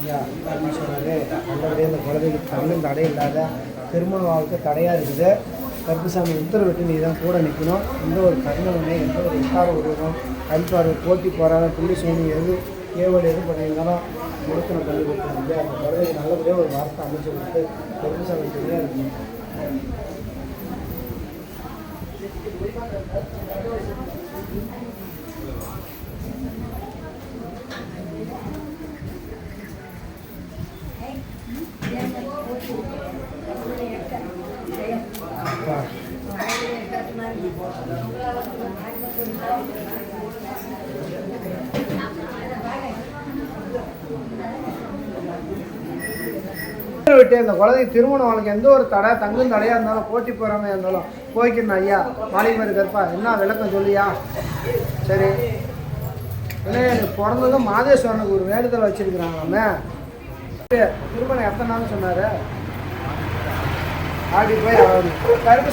ஐயா அப்படின்னு சொன்னாரு நல்லபடியாக இந்த குழந்தைக்கு கண்ணும் தடை இல்லாத திருமண வாழ்க்கை தடையாக இருக்குது. கருப்புசாமி உத்தரவிட்டு நீ தான் கூட நிற்கணும் எந்த ஒரு கருணமே எந்த ஒரு எட்டார உருவம் கல்பார்வை போட்டி போராட புள்ளி சோனி எது ஏவல் எது பண்ணியிருந்தாலும் கொடுக்கணும். பண்ணி கொடுத்துருங்க அந்த குழந்தைக்கு நல்லபடியாக ஒரு வார்த்தை அமைச்சு கொடுத்து கருப்புசாமி தனியாக இருக்கணும். விட்டு இந்த குழந்தை திருமணம் அவளுக்கு எந்த ஒரு தடை தங்கும் தடையாக இருந்தாலும் போட்டி போகிறாம இருந்தாலும் போய்க்கணும் ஐயா. மாளிகை கருப்பா என்ன விளக்கம் சொல்லியா? சரி. இல்லை எனக்கு பிறந்ததும் மாதேஸ்வரனுக்கு ஒரு வேண்டுதல் வச்சிருக்கிறாங்க திருமணம் எத்தனை நாள் சொன்னார். ஆடி போய் கருப்பு